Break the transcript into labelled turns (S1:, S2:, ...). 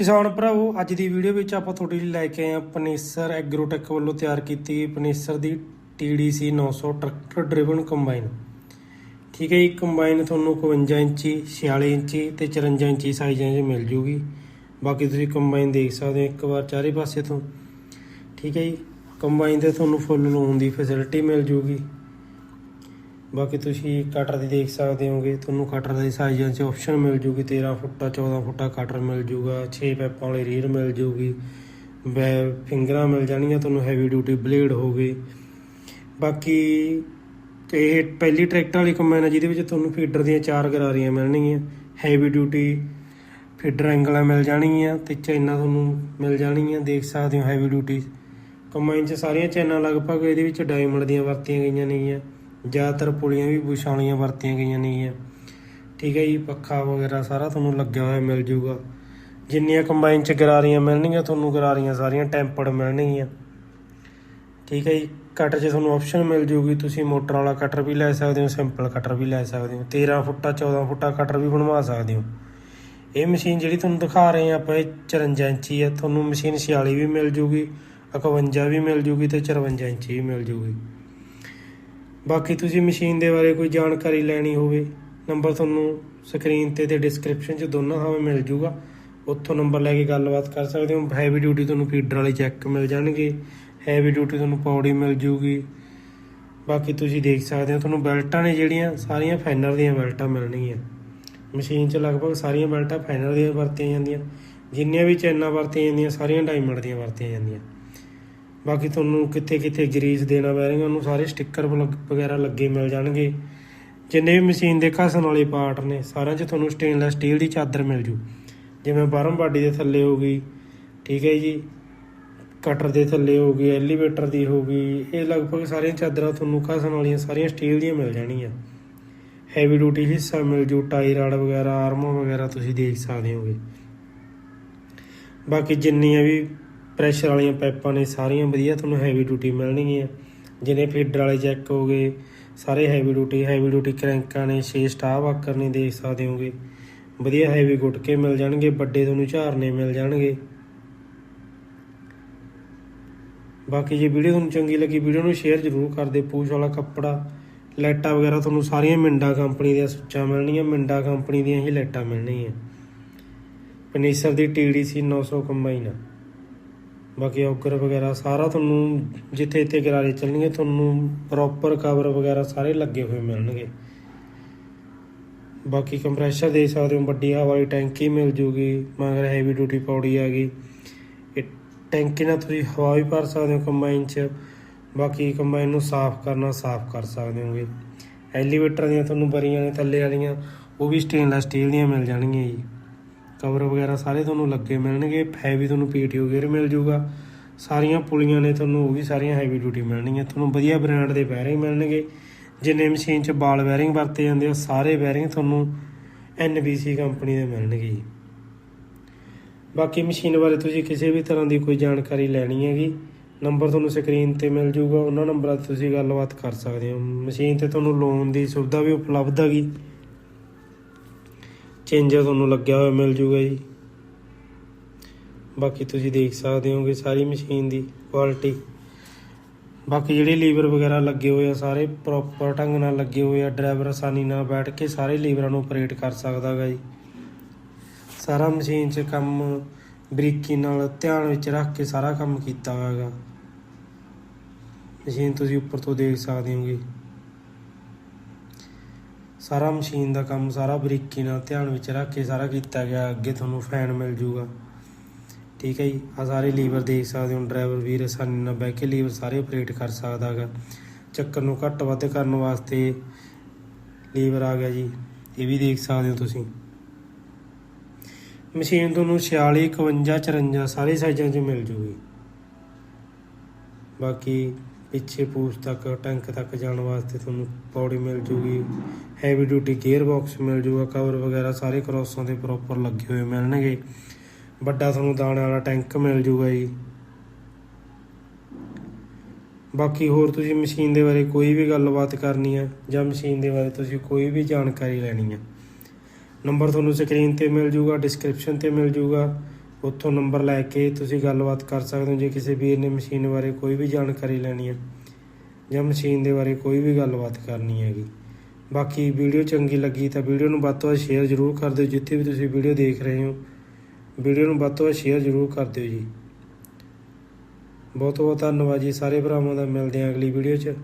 S1: ਕਿਸਾਨ ਭਰਾਵੋ, ਅੱਜ ਦੀ ਵੀਡੀਓ ਵਿੱਚ ਆਪਾਂ ਤੁਹਾਡੇ ਲਈ ਲੈ ਕੇ ਆਏ ਹਾਂ ਪਨੇਸਰ ਐਗਰੋਟੈਕ ਵੱਲੋਂ ਤਿਆਰ ਕੀਤੀ ਗਈ ਪਨੇਸਰ ਦੀ TDC 900 ਟਰੈਕਟਰ ਡਰਾਈਵਨ ਕੰਬਾਈਨ ਠੀਕ ਹੈ ਜੀ ਕੰਬਾਈਨ ਤੁਹਾਨੂੰ 51 ਇੰਚੀ 46 ਇੰਚੀ ਤੇ 54 ਇੰਚੀ ਸਾਈਜ਼ਾਂ 'ਚ ਮਿਲ ਜੂਗੀ। ਬਾਕੀ ਤੁਸੀਂ ਕੰਬਾਈਨ ਦੇਖ ਸਕਦੇ ਹੋ ਇੱਕ ਵਾਰ ਚਾਰੇ ਪਾਸੇ ਤੋਂ। ਠੀਕ ਹੈ ਜੀ ਕੰਬਾਈਨ ਤੇ ਤੁਹਾਨੂੰ ਫੁੱਲ ਲੋਨ ਦੀ ਫੈਸਿਲਿਟੀ ਮਿਲ ਜੂਗੀ। ਬਾਕੀ ਤੁਸੀਂ ਕਟਰ ਦੀ ਦੇਖ ਸਕਦੇ ਹੋਗੇ, ਤੁਹਾਨੂੰ ਕਟਰ ਦੇ ਸਾਈਜ਼ਾਂ 'ਚ ਆਪਸ਼ਨ ਮਿਲ ਜੂਗੀ 13 ਫੁੱਟਾ 14 ਫੁੱਟਾ ਕਟਰ ਮਿਲ ਜੂਗਾ 6 ਪੈਪਾਂ ਵਾਲੀ ਰੀਰ ਮਿਲ ਜੂਗੀ ਬੈ ਫਿੰਗਰਾਂ ਮਿਲ ਜਾਣਗੀਆਂ ਤੁਹਾਨੂੰ ਹੈਵੀ ਡਿਊਟੀ ਬਲੇਡ ਹੋਗੇ ਬਾਕੀ ਇਹ ਪਹਿਲੀ ਟਰੈਕਟਰ ਵਾਲੀ ਕੰਬਾਈਨ ਹੈ ਜਿਹਦੇ ਵਿੱਚ ਤੁਹਾਨੂੰ ਫੀਡਰ ਦੀਆਂ ਚਾਰ ਗਰਾਰੀਆਂ ਮਿਲਣਗੀਆਂ ਹੈਵੀ ਡਿਊਟੀ ਫੀਡਰ ਐਂਗਲਾਂ ਮਿਲ ਜਾਣਗੀਆਂ, ਤੇ ਚੈਨਾਂ ਤੁਹਾਨੂੰ ਮਿਲ ਜਾਣਗੀਆਂ, ਦੇਖ ਸਕਦੇ ਹੋ ਹੈਵੀ ਡਿਊਟੀ ਕੰਬਾਈਨ 'ਚ ਸਾਰੀਆਂ ਚੈਨਾਂ ਲਗਭਗ ਇਹਦੇ ਵਿੱਚ ਡਾਇਮੰਡ ਦੀਆਂ ਵਰਤੀਆਂ ਗਈਆਂ ਨੇਗੀਆਂ। ਜ਼ਿਆਦਾਤਰ ਪੁਲੀਆਂ ਵੀ ਬੁਸ਼ਾਂ ਵਾਲੀਆਂ ਵਰਤੀਆਂ ਗਈਆਂ ਨੇਗੀਆਂ। ਠੀਕ ਹੈ ਜੀ, ਪੱਖਾ ਵਗੈਰਾ ਸਾਰਾ ਤੁਹਾਨੂੰ ਲੱਗਿਆ ਹੋਇਆ ਮਿਲ ਜੂਗਾ। ਜਿੰਨੀਆਂ ਕੰਬਾਈਨ 'ਚ ਗਰਾਰੀਆਂ ਮਿਲਣਗੀਆਂ, ਤੁਹਾਨੂੰ ਗਰਾਰੀਆਂ ਸਾਰੀਆਂ ਟੈਂਪਰਡ ਮਿਲਣਗੀਆਂ। ਠੀਕ ਹੈ ਜੀ ਕਟਰ 'ਚ ਤੁਹਾਨੂੰ ਆਪਸ਼ਨ ਮਿਲ ਜੂਗੀ, ਤੁਸੀਂ ਮੋਟਰ ਵਾਲਾ ਕਟਰ ਵੀ ਲੈ ਸਕਦੇ ਹੋ ਸਿੰਪਲ ਕਟਰ ਵੀ ਲੈ ਸਕਦੇ ਹੋ। 13 ਫੁੱਟਾ 14 ਫੁੱਟਾ ਕਟਰ ਵੀ ਬਣਵਾ ਸਕਦੇ ਹੋ। ਇਹ ਮਸ਼ੀਨ ਜਿਹੜੀ ਤੁਹਾਨੂੰ ਦਿਖਾ ਰਹੇ ਆ ਆਪਾਂ, ਇਹ 54 ਇੰਚੀ ਹੈ। ਤੁਹਾਨੂੰ ਮਸ਼ੀਨ 46 ਵੀ ਮਿਲ ਜੂਗੀ 51 ਵੀ ਮਿਲ ਜੂਗੀ ਤੇ 54 ਇੰਚੀ ਵੀ ਮਿਲ ਜੂਗੀ। ਬਾਕੀ ਤੁਸੀਂ ਮਸ਼ੀਨ ਦੇ ਬਾਰੇ ਕੋਈ ਜਾਣਕਾਰੀ ਲੈਣੀ ਹੋਵੇ, ਨੰਬਰ ਤੁਹਾਨੂੰ ਸਕਰੀਨ ਤੇ ਤੇ ਡਿਸਕ੍ਰਿਪਸ਼ਨ 'ਚ ਦੋਨਾਂ ਥਾਵੇਂ ਮਿਲ ਜੂਗਾ। ਉੱਥੋਂ ਨੰਬਰ ਲੈ ਕੇ ਗੱਲਬਾਤ ਕਰ ਸਕਦੇ ਹੋ। ਹੈਵੀ ਡਿਊਟੀ ਤੁਹਾਨੂੰ ਫੀਡਰ ਵਾਲੇ ਚੈੱਕ ਮਿਲ ਜਾਣਗੇ। ਹੈਵੀ ਡਿਊਟੀ ਤੁਹਾਨੂੰ ਪੌੜੀ ਮਿਲ ਜੂਗੀ। ਬਾਕੀ ਤੁਸੀਂ ਦੇਖ ਸਕਦੇ ਹੋ, ਤੁਹਾਨੂੰ ਬੈਲਟਾਂ ਨੇ ਜਿਹੜੀਆਂ ਸਾਰੀਆਂ ਫੈਨਰ ਦੀਆਂ ਬੈਲਟਾਂ ਮਿਲਣਗੀਆਂ। ਮਸ਼ੀਨ 'ਚ ਲਗਭਗ ਸਾਰੀਆਂ ਬੈਲਟਾਂ ਫੈਨਰ ਦੀਆਂ ਵਰਤੀਆਂ ਜਾਂਦੀਆਂ। ਜਿੰਨੀਆਂ ਵੀ ਚੈਨਾਂ ਵਰਤੀਆਂ ਜਾਂਦੀਆਂ, ਸਾਰੀਆਂ ਡਾਇਮੰਡ ਦੀਆਂ ਵਰਤੀਆਂ ਜਾਂਦੀਆਂ। ਬਾਕੀ ਤੁਹਾਨੂੰ ਕਿੱਥੇ ਕਿੱਥੇ ਗਰੀਸ ਦੇਣਾ ਪੈ ਰਿਹਾ ਉਹਨੂੰ ਸਾਰੇ ਸਟicker ਵਗੈਰਾ ਲੱਗੇ ਮਿਲ ਜਾਣਗੇ। ਜਿੰਨੇ ਵੀ ਮਸ਼ੀਨ ਦੇ ਘਸਣ ਵਾਲੇ ਪਾਰਟ ਨੇ, ਸਾਰਿਆਂ 'ਚ ਤੁਹਾਨੂੰ ਸਟੇਨਲੈਸ ਸਟੀਲ ਦੀ ਚਾਦਰ ਮਿਲ ਜੂ। ਜਿਵੇਂ ਬਾਰਮ ਬਾਡੀ ਦੇ ਥੱਲੇ ਹੋ ਗਈ, ਠੀਕ ਹੈ ਜੀ? ਕਟਰ ਦੇ ਥੱਲੇ ਹੋ ਗਈ ਐਲੀਵੇਟਰ ਦੀ ਹੋ ਗਈ, ਇਹ ਲਗਭਗ ਸਾਰੀਆਂ ਚਾਦਰਾਂ ਤੁਹਾਨੂੰ ਘਸਣ ਵਾਲੀਆਂ ਸਾਰੀਆਂ ਸਟੀਲ ਦੀਆਂ ਮਿਲ ਜਾਣਗੀਆਂ ਹੈਵੀ ਡਿਊਟੀ ਹਿੱਸਾ ਮਿਲ ਜੂ ਟਾਈ ਰਾਡ ਵਗੈਰਾ ਆਰਮੋ ਵਗੈਰਾ ਤੁਸੀਂ ਦੇਖ ਸਕਦੇ ਹੋਗੇ। ਬਾਕੀ ਜਿੰਨੀਆਂ ਵੀ ਪ੍ਰੈਸ਼ਰ ਵਾਲੀਆਂ ਪਾਈਪਾਂ ਨੇ ਸਾਰੀਆਂ ਵਧੀਆ ਤੁਹਾਨੂੰ ਹੈਵੀ ਡਿਊਟੀ ਮਿਲਣਗੀਆਂ। ਜਿਹਨੇ ਫੀਡਰ ਵਾਲੇ ਚੈੱਕ ਹੋ ਗਏ, ਸਾਰੇ ਹੈਵੀ ਡਿਊਟੀ ਹੈਵੀ ਡਿਊਟੀ ਕਰੈਂਕਾਂ ਨੇ 6 ਸਟਾਰ ਵਾਕਰ ਨੇ ਦੇਖ ਸਕਦੇ ਹੋਗੇ। ਵਧੀਆ ਹੈਵੀ ਗੁਟਕੇ ਮਿਲ ਜਾਣਗੇ, ਵੱਡੇ ਤੁਹਾਨੂੰ ਝਾਰਨੇ ਮਿਲ ਜਾਣਗੇ। ਬਾਕੀ ਜੇ ਵੀਡੀਓ ਤੁਹਾਨੂੰ ਚੰਗੀ ਲੱਗੀ, ਵੀਡੀਓ ਨੂੰ ਸ਼ੇਅਰ ਜ਼ਰੂਰ ਕਰ ਦਿਓ। ਪੂਛ ਵਾਲਾ ਕੱਪੜਾ, ਲਾਈਟਾਂ ਵਗੈਰਾ ਤੁਹਾਨੂੰ ਸਾਰੀਆਂ ਮਿੰਡਾ ਕੰਪਨੀ ਦੀਆਂ ਸੁੱਚਾਂ ਮਿਲਣਗੀਆਂ, ਮਿੰਡਾ ਕੰਪਨੀ ਦੀਆਂ ਹੀ ਲਾਈਟਾਂ ਮਿਲਣਗੀਆਂ। ਪਨੇਸਰ ਦੀ TDC 900 ਕੰਬਾਈਨ। ਆ ਬਾਕੀ ਔਕਰ ਵਗੈਰਾ ਸਾਰਾ ਤੁਹਾਨੂੰ ਜਿੱਥੇ ਇੱਥੇ ਗਰਾਰੇ ਚੱਲਣਗੇ, ਤੁਹਾਨੂੰ ਪ੍ਰੋਪਰ ਕਵਰ ਵਗੈਰਾ ਸਾਰੇ ਲੱਗੇ ਹੋਏ ਮਿਲਣਗੇ। ਬਾਕੀ ਕੰਪਰੈਸ਼ਰ ਦੇ ਸਕਦੇ ਹੋ, ਵੱਡੀ ਹਵਾ ਵਾਲੀ ਟੈਂਕੀ ਮਿਲ ਜੂਗੀ, ਮਗਰ ਹੈਵੀ ਡਿਊਟੀ ਪੌੜੀ ਆ ਗਈ ਇਹ ਟੈਂਕੀ ਨਾਲ ਤੁਸੀਂ ਹਵਾ ਵੀ ਭਰ ਸਕਦੇ ਹੋ ਕੰਬਾਈਨ 'ਚ, ਬਾਕੀ ਕੰਬਾਈਨ ਨੂੰ ਸਾਫ਼ ਕਰਨਾ, ਸਾਫ਼ ਕਰ ਸਕਦੇ ਹੋਗੇ। ਐਲੀਵੇਟਰ ਦੀਆਂ ਤੁਹਾਨੂੰ ਬਰੀਆਂ ਨੇ, ਥੱਲੇ ਵਾਲੀਆਂ, ਉਹ ਵੀ ਸਟੇਨਲੈਸ ਸਟੀਲ ਦੀਆਂ ਮਿਲ ਜਾਣਗੀਆਂ ਜੀ। ਕਵਰ ਵਗੈਰਾ ਸਾਰੇ ਤੁਹਾਨੂੰ ਲੱਗੇ ਮਿਲਣਗੇ ਹੈਵੀ ਤੁਹਾਨੂੰ ਪੀਟੀਓ ਗੇਅਰ ਮਿਲ ਜੂਗਾ। ਸਾਰੀਆਂ ਪੁਲੀਆਂ ਨੇ ਤੁਹਾਨੂੰ ਉਹ ਵੀ ਸਾਰੀਆਂ ਹੈਵੀ ਡਿਊਟੀ ਮਿਲਣਗੀਆਂ। ਤੁਹਾਨੂੰ ਵਧੀਆ ਬ੍ਰਾਂਡ ਦੇ ਬੈਰਿੰਗ ਮਿਲਣਗੇ। ਜਿੰਨੇ ਮਸ਼ੀਨ 'ਚ ਬਾਲ ਬੈਰਿੰਗ ਵਰਤੇ ਜਾਂਦੇ ਆ, ਸਾਰੇ ਬੈਰਿੰਗ ਤੁਹਾਨੂੰ NBC ਕੰਪਨੀ ਦੇ ਮਿਲਣਗੇ ਬਾਕੀ ਮਸ਼ੀਨ ਬਾਰੇ ਤੁਸੀਂ ਕਿਸੇ ਵੀ ਤਰ੍ਹਾਂ ਦੀ ਕੋਈ ਜਾਣਕਾਰੀ ਲੈਣੀ ਹੈਗੀ ਨੰਬਰ ਤੁਹਾਨੂੰ ਸਕਰੀਨ ਤੇ ਮਿਲ ਜੂਗਾ। ਉਹਨਾਂ ਨੰਬਰਾਂ ਤੇ ਤੁਸੀਂ ਗੱਲਬਾਤ ਕਰ ਸਕਦੇ ਹੋ। ਮਸ਼ੀਨ ਤੇ ਤੁਹਾਨੂੰ ਲੋਨ ਦੀ ਸੁਵਿਧਾ ਵੀ ਉਪਲਬਧ ਹੈਗੀ। ਚੇਂਜਰ ਤੁਹਾਨੂੰ ਲੱਗਿਆ ਹੋਇਆ ਮਿਲ ਜੂਗਾ ਜੀ। ਬਾਕੀ ਤੁਸੀਂ ਦੇਖ ਸਕਦੇ ਹੋਗੇ ਸਾਰੀ ਮਸ਼ੀਨ ਦੀ ਕੁਆਲਿਟੀ ਬਾਕੀ ਜਿਹੜੇ ਲੀਵਰ ਵਗੈਰਾ ਲੱਗੇ ਹੋਏ ਆ, ਸਾਰੇ ਪ੍ਰੋਪਰ ਢੰਗ ਨਾਲ ਲੱਗੇ ਹੋਏ ਆ ਡਰਾਈਵਰ ਆਸਾਨੀ ਨਾਲ ਬੈਠ ਕੇ ਸਾਰੇ ਲੀਵਰਾਂ ਨੂੰ ਆਪਰੇਟ ਕਰ ਸਕਦਾ ਹੈਗਾ ਜੀ। ਸਾਰਾ ਮਸ਼ੀਨ 'ਚ ਕੰਮ ਬਰੀਕੀ ਨਾਲ ਧਿਆਨ ਵਿੱਚ ਰੱਖ ਕੇ ਸਾਰਾ ਕੰਮ ਕੀਤਾ ਹੋਇਆ ਹੈਗਾ ਮਸ਼ੀਨ ਤੁਸੀਂ ਉੱਪਰ ਤੋਂ ਦੇਖ ਸਕਦੇ ਹੋਗੇ। ਸਾਰਾ ਮਸ਼ੀਨ ਦਾ ਕੰਮ, ਸਾਰਾ ਬਰੀਕੀ ਨਾਲ ਧਿਆਨ ਵਿੱਚ ਰੱਖ ਕੇ ਸਾਰਾ ਕੀਤਾ ਗਿਆ, ਅੱਗੇ ਤੁਹਾਨੂੰ ਫੈਨ ਮਿਲ ਜੂਗਾ। ਠੀਕ ਹੈ ਜੀ? ਆ ਸਾਰੇ ਲੀਵਰ ਦੇਖ ਸਕਦੇ ਹੋ ਡਰਾਈਵਰ ਵੀਰ ਆਸਾਨੀ ਨਾਲ ਬਹਿ ਕੇ ਲੀਵਰ ਸਾਰੇ ਆਪਰੇਟ ਕਰ ਸਕਦਾ ਹੈਗਾ। ਚੱਕਰ ਨੂੰ ਘੱਟ ਵੱਧ ਕਰਨ ਵਾਸਤੇ ਲੀਵਰ ਆ ਗਿਆ ਜੀ। ਇਹ ਵੀ ਦੇਖ ਸਕਦੇ ਹੋ ਤੁਸੀਂ। ਮਸ਼ੀਨ ਤੁਹਾਨੂੰ 46 51 54 ਸਾਰੇ ਸਾਈਜ਼ਾਂ 'ਚ ਮਿਲ ਜੂਗੀ। ਬਾਕੀ ਪਿੱਛੇ ਪੂਛ ਤੱਕ, ਟੈਂਕ ਤੱਕ ਜਾਣ ਵਾਸਤੇ ਤੁਹਾਨੂੰ ਪੌੜੀ ਮਿਲ ਜੂਗੀ। ਹੈਵੀ ਡਿਊਟੀ ਗੇਅਰ ਬਾਕਸ ਮਿਲ ਜੂਗਾ ਕਵਰ ਵਗੈਰਾ ਸਾਰੇ ਕਰੋਸਾਂ ਦੇ ਪ੍ਰੋਪਰ ਲੱਗੇ ਹੋਏ ਮਿਲਣਗੇ। ਵੱਡਾ ਤੁਹਾਨੂੰ ਦਾਣੇ ਵਾਲਾ ਟੈਂਕ ਮਿਲ ਜੂਗਾ ਜੀ। ਬਾਕੀ ਹੋਰ ਤੁਸੀਂ ਮਸ਼ੀਨ ਦੇ ਬਾਰੇ ਕੋਈ ਵੀ ਗੱਲਬਾਤ ਕਰਨੀ ਹੈ ਜਾਂ ਮਸ਼ੀਨ ਦੇ ਬਾਰੇ ਤੁਸੀਂ ਕੋਈ ਵੀ ਜਾਣਕਾਰੀ ਲੈਣੀ ਹੈ, ਨੰਬਰ ਤੁਹਾਨੂੰ ਸਕਰੀਨ ਤੇ ਮਿਲ ਜੂਗਾ ਡਿਸਕ੍ਰਿਪਸ਼ਨ ਤੇ ਮਿਲ ਜੂਗਾ। ਉੱਥੋਂ ਨੰਬਰ ਲੈ ਕੇ ਤੁਸੀਂ ਗੱਲਬਾਤ ਕਰ ਸਕਦੇ ਹੋ ਜੇ ਕਿਸੇ ਵੀਰ ਨੇ ਮਸ਼ੀਨ ਬਾਰੇ ਕੋਈ ਵੀ ਜਾਣਕਾਰੀ ਲੈਣੀ ਹੈ ਜਾਂ ਮਸ਼ੀਨ ਦੇ ਬਾਰੇ ਕੋਈ ਵੀ ਗੱਲਬਾਤ ਕਰਨੀ ਹੈਗੀ। ਬਾਕੀ ਵੀਡੀਓ ਚੰਗੀ ਲੱਗੀ ਤਾਂ ਵੀਡੀਓ ਨੂੰ ਵੱਧ ਤੋਂ ਵੱਧ ਸ਼ੇਅਰ ਜ਼ਰੂਰ ਕਰ ਦਿਓ, ਜਿੱਥੇ ਵੀ ਤੁਸੀਂ ਵੀਡੀਓ ਦੇਖ ਰਹੇ ਹੋ। ਵੀਡੀਓ ਨੂੰ ਵੱਧ ਤੋਂ ਵੱਧ ਸ਼ੇਅਰ ਜ਼ਰੂਰ ਕਰ ਦਿਓ ਜੀ। ਬਹੁਤ ਬਹੁਤ ਧੰਨਵਾਦ ਜੀ, ਸਾਰੇ ਭਰਾਵਾਂ ਦਾ ਮਿਲਦੇ ਹਾਂ ਅਗਲੀ ਵੀਡੀਓ 'ਚ।